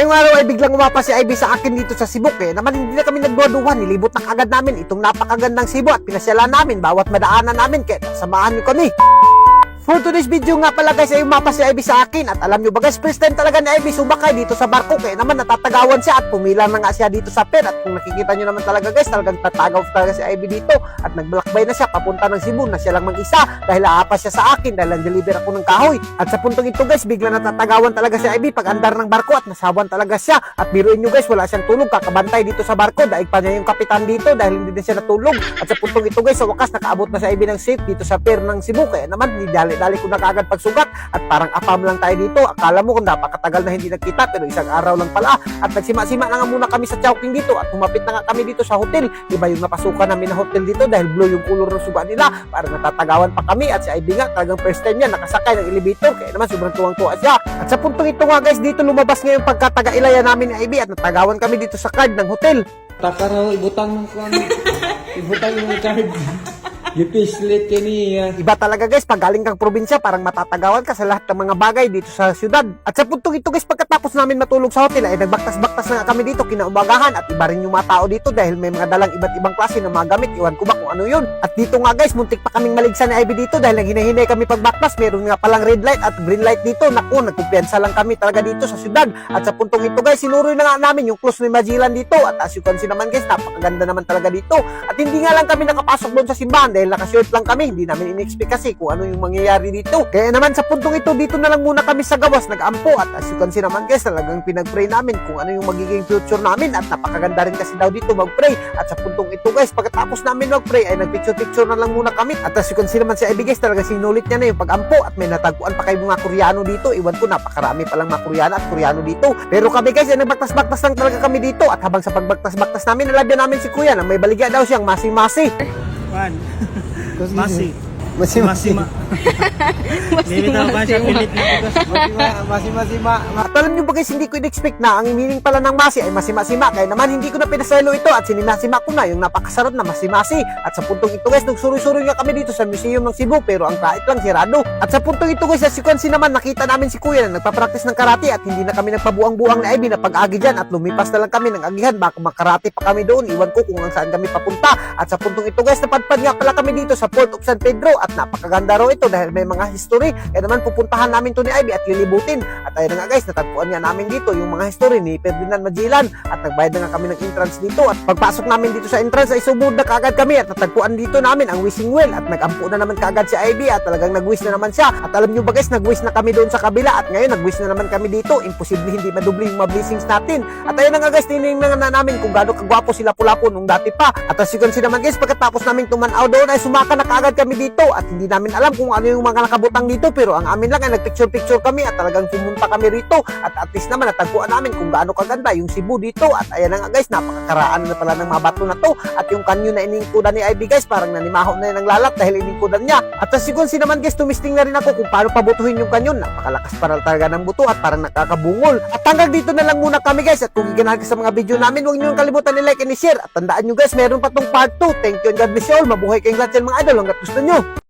Ngayong araw ay biglang umapa si Ivy sa akin dito sa Cebu eh. Naman hindi na kami nagduwa-duwa, nilibot na kagad namin itong napakagandang Cebu at pinasyalan namin bawat madaanan namin kaya samahan niyo kami. For today's video nga pala guys ay umapa si Ivy sa akin. At alam nyo ba guys first time talaga ni Ivy sumakay dito sa barko. Kaya naman natatagawan siya at pumila na nga siya dito sa pier. At kung nakikita nyo naman talaga guys talagang tatagaw talaga si Ivy dito. At nagbalakbay na siya papunta ng Cebu na siya lang mag-isa. Dahil aapas siya sa akin dahil ang-deliver ako ng kahoy. At sa puntong ito guys bigla natatagawan talaga si Ivy pag andar ng barko at nasawan talaga siya. At biruin nyo guys wala siyang tulog kakabantay dito sa barko. Dahil pa niya yung kapitan dito dahil hindi din siya natulog. At sa puntong ito guys sa wakas nakaabot na si Ivy ng safe dito sa pier ng Cebu. Kaya naman dali-dali ko na kagad pagsugat. At parang apam lang tayo dito. Akala mo kung napakatagal na hindi nagkita pero isang araw lang pala. At nagsima-sima na nga muna kami sa Chowking dito. At humapit na nga kami dito sa hotel. Iba yung napasukan namin na hotel dito dahil blue yung color ng suga nila. Parang natatagawan pa kami. At si Ivy nga talagang first time niya nakasakay ng elevator. Kaya naman sobrang tuwang-tuwa siya. At sa puntong ito nga guys dito lumabas nga yung pagkataga-ilaya namin ni Ivy. At natagawan kami dito sa card ng hotel. Taka raw ibutang ng kuan. ibutang yung card. Gipislit kini ya. Iba talaga guys, pag galing kang probinsya, parang matatagawan ka sa lahat ng mga bagay dito sa syudad. At sa puntong ito guys, pagkatapos namin matulog sa hotel, ay nagbaktas-baktas na kami dito kinaumagahan at iba rin yung mga tao dito dahil may mga dalang iba't ibang klase ng mga gamit. Iwan ko ba kung ano yun. At dito nga guys, muntik pa kaming maligsan ni Ivy dito dahil naghinay-hinay kami pagbaktas. Meron nga palang red light at green light dito. Naku, nagkumpiyansa lang kami talaga dito sa syudad. At sa puntong ito guys, sinuroy na nga namin yung close ni Magellan dito. At as you can see naman guys, napakaganda naman talaga dito. At hindi nga lang kami nakapasok doon sa simbahan dahil nakashort lang kami. Hindi namin in-expect kasi kung ano yung mangyayari dito. Kaya naman sa puntong ito, dito na lang muna kami sa gawas nag-ampo. At as you can see naman guys, talagang pinag-pray namin kung ano yung magiging future namin. At napakaganda rin kasi daw dito mag-pray. At sa puntong ito guys, pagkatapos namin mag-pray ay nag-picture-picture na lang muna kami. At as you can see naman si Ivy guys, talaga sinulit niya na yung pag-ampo. At may natagpuan pa kayo mga Koreano dito. Iwan ko, napakarami palang mga Koreano at Koreano dito. Pero kami guys, ay nagbaktas-baktas lang talaga kami dito. At habang sa pagbaktas-baktas namin, nalabyan namin si Kuya na may baligya daw siyang masi-masi. Juan. Masi. Masi Masima. Bibitaw ba siya pilit na ito? Masima-sima. At alam nyo ba guys, hindi ko in-expect na ang meaning pala ng masi ay masima-sima. Kaya naman hindi ko na pinasalo ito at sinimasima ko na yung napakasarap na masi-masi. At sa puntong ito guys, nagsuroy-suroy nga kami dito sa Museum ng Cebu pero ang kahit lang sirado. At sa puntong ito guys, sa sequence naman nakita namin si Kuya na nagpa-practice ng karate at hindi na kami nagpabuang-buang na Ivy na pag-agi dyan at lumipas na lang kami ng agihan. Baka makarate pa kami doon. Iwan ko kung saan kami papunta. At sa puntong ito guys, napadpad nga pala kami dito sa Port of San Pedro at napakaganda raw ito dahil may mga history. Kaya naman pupuntahan namin to ni Ivy at lilibutin. At ayun nga guys, natagpuan nga namin dito yung mga history ni Ferdinand Magellan at nagbayad na nga kami ng entrance dito at pagpasok namin dito sa entrance ay subod na kagad kami at natagpuan dito namin ang wishing well at nagampo na naman kagad si Ivy at talagang nag-wish na naman siya. At alam nyo ba guys, nag-wish na kami doon sa kabila at ngayon nag-wish na naman kami dito. Imposible hindi madubli yung mga blessings natin. At ayun nga guys, tinignan na namin kung gaano kagwapo sila pulapo nung dati pa. At as you can see naman guys, pagkatapos namin tumanaw doon ay sumaka na kagad kami dito at hindi namin alam kung ano yung mga nakabutang dito pero ang amin lang ay nagpicture-picture kami at talagang pumunta kami rito at at least naman natagpuan namin kung gaano kaganda yung Cebu dito at ayan nga guys napakakaraan na pala ng mga bato na to at yung kanyo na iningkudan ni Ivy guys parang nanimaho na ng lalat dahil iningkudan niya. At can see naman guys tumisting na rin ako kung paano pabutuhin yung kanyon napakalakas para talaga ng buto at parang nakakabungol. At hanggang dito na lang muna kami guys at kung giganahan ka sa mga video namin huwag niyo kalimutan ni like and share at tandaan nyo guys meron pa tong part 2 thank you and God bless you all. Mabuhay kayong lahat dyan mga idol. Hanggat gusto nyo